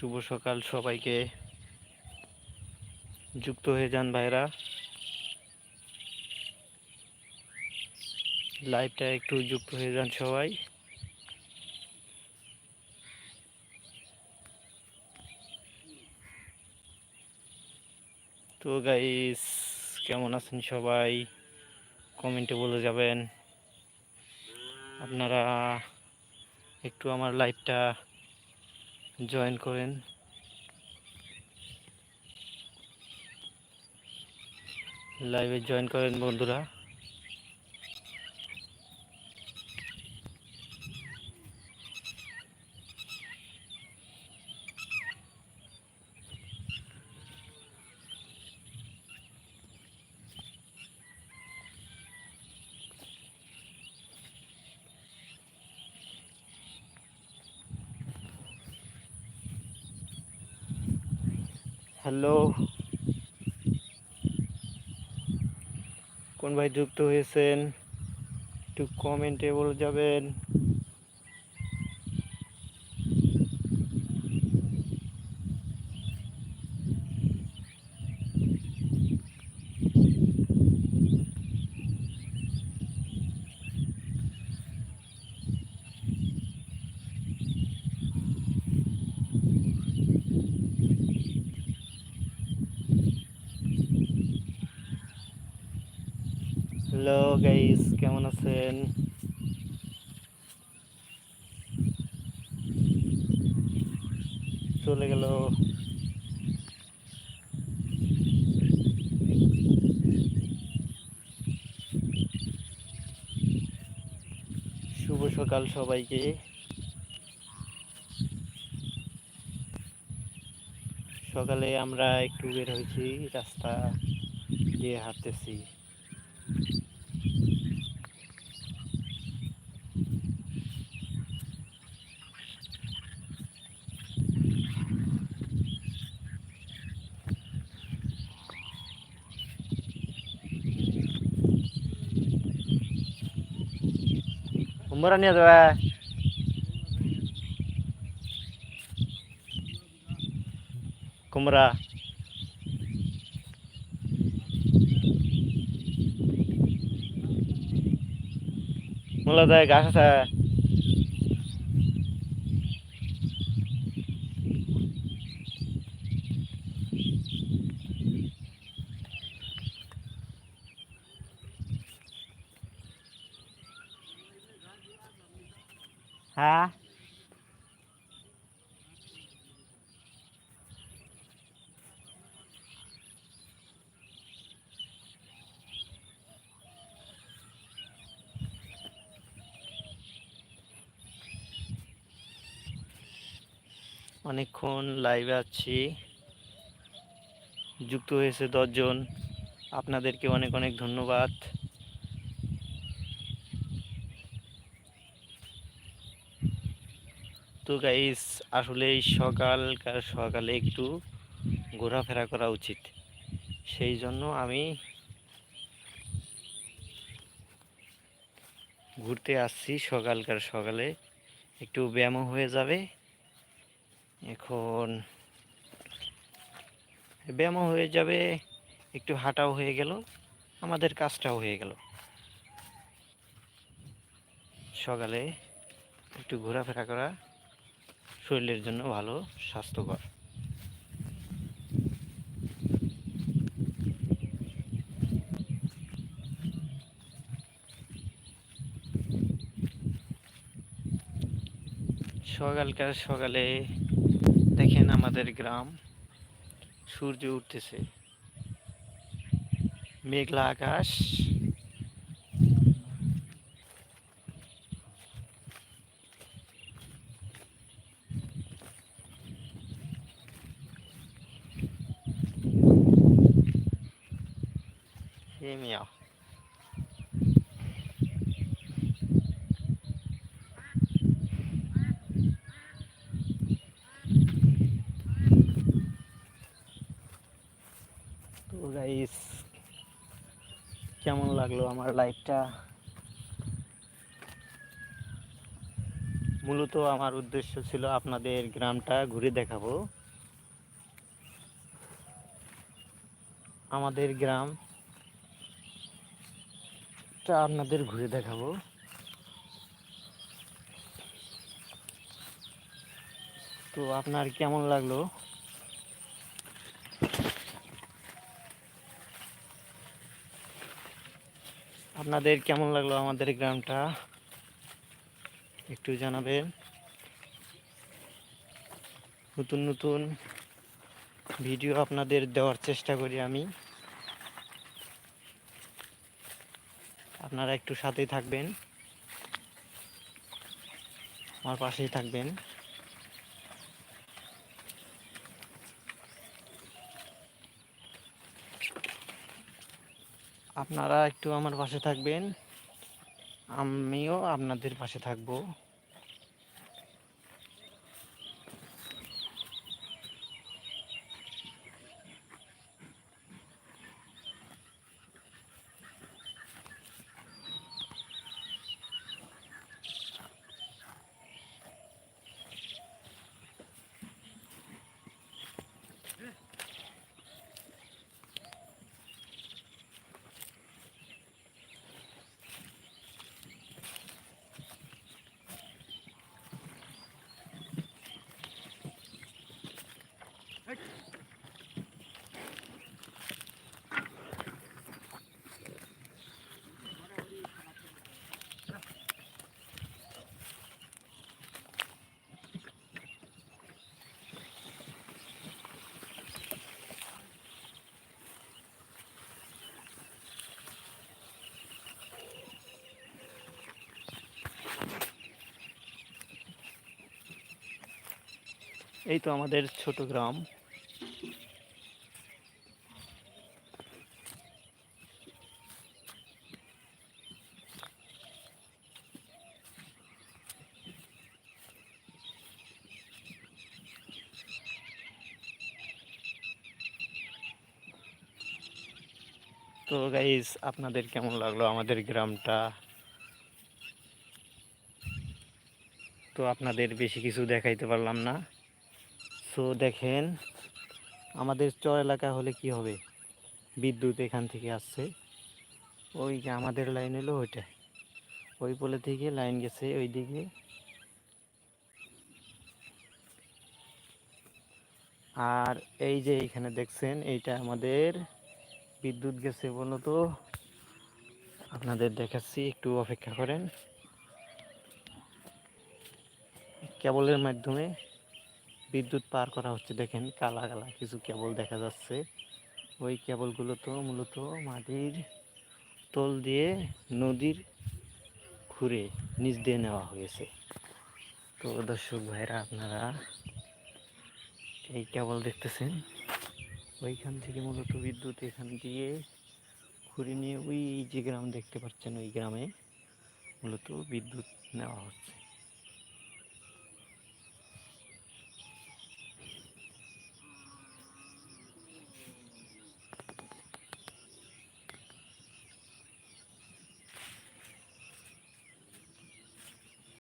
শুভ সকাল সবাইকে। যুক্ত হয়ে যান ভাইরা। লাইভটা একটু যুক্ত হয়ে যান সবাই। তো গাইস কেমন আছেন সবাই? কমেন্টে বলে যাবেন। আপনারা একটু আমার লাইভটা জয়েন করেন। লাইভে জয়েন করেন বন্ধুরা। হ্যালো। কোন ভাই যুক্ত হয়েছেন? একটু কমেন্টে বলে যাবেন। হ্যালো গাইস, কেমন আছেন? চলে গেল। শুভ সকাল সবাইকে। সকালে আমরা একটু বের হয়েছি, রাস্তা দিয়ে হাঁটতেছি। কুমড়া নিয়ে যাবে কুমড়া মোলা দেয় গাছ আছে হ্যাঁ? অনেকক্ষণ লাইভে আছি। যুক্ত হয়েছে দশজন। আপনাদেরকে অনেক অনেক ধন্যবাদ। তো গাইস আসলে সকালকার সকালে একটু ঘোরাফেরা করা উচিত। সেই জন্য আমি ঘুরতে আসছি সকালকার সকালে। একটু ব্যায়ামও হয়ে যাবে। এখন ব্যায়ামও হয়ে যাবে, একটু হাঁটাও হয়ে গেল, আমাদের কাজটাও হয়ে গেল। সকালে একটু ঘোরাফেরা করা শরীরের জন্য ভালো স্বাস্থ্যকর। সকালকার সকালে দেখেন আমাদের গ্রাম সূর্য উঠতেছে। মেঘলা আকাশ। মিয়া কেমন লাগল আমার লাইফটা মূলত আমার উদ্দেশ্য ছিল আপনাদের গ্রামটা ঘুরে দেখাবো। আমাদের গ্রাম তা আপনাদের ঘুরে দেখাবো। তো আপনার কেমন লাগল? আপনাদের কেমন লাগল আমাদের গ্রামটা? একটু জানাবেন। নতুন নতুন ভিডিও আপনাদের দেওয়ার চেষ্টা করি আমি। আপনারা একটু সাথেই থাকবেন। আমার পাশেই থাকবেন। আপনারা একটু আমার পাশে থাকবেন। আমিও আপনাদের পাশে থাকব। এই তো আমাদের ছোট গ্রাম। তো গাইস আপনাদের কেমন লাগল আমাদের গ্রামটা? তো আপনাদের বেশি কিছু দেখাইতে পারলাম না। সো দেখেন, আমাদের চর এলাকা হলে কি হবে? বিদ্যুৎ এখান থেকে আসছে। ওই যে আমাদের লাইন এলো ওইটা। ওই পোলে থেকে লাইন গেছে ওই দিকে আর এই যে এইখানে দেখছেন, এইটা আমাদের বিদ্যুৎ গেছে বলতো আপনাদের দেখাচ্ছি, একটু অপেক্ষা করেন। কেবলের মাধ্যমে বিদ্যুৎ পার করা হচ্ছে। দেখেন কালা কালা কিছু কেবল দেখা যাচ্ছে। ওই কেবলগুলো তো মূলত মাটির তল দিয়ে নদীর ঘুরে নিচ দিয়ে নেওয়া হয়েছে। তো দর্শক ভাইরা, আপনারা এই কেবল দেখতেছেন, ওইখান থেকে মূলত বিদ্যুৎ এখান দিয়ে ঘুরে নিয়ে ওই যে গ্রাম দেখতে পাচ্ছেন, ওই গ্রামে মূলত বিদ্যুৎ নেওয়া হচ্ছে।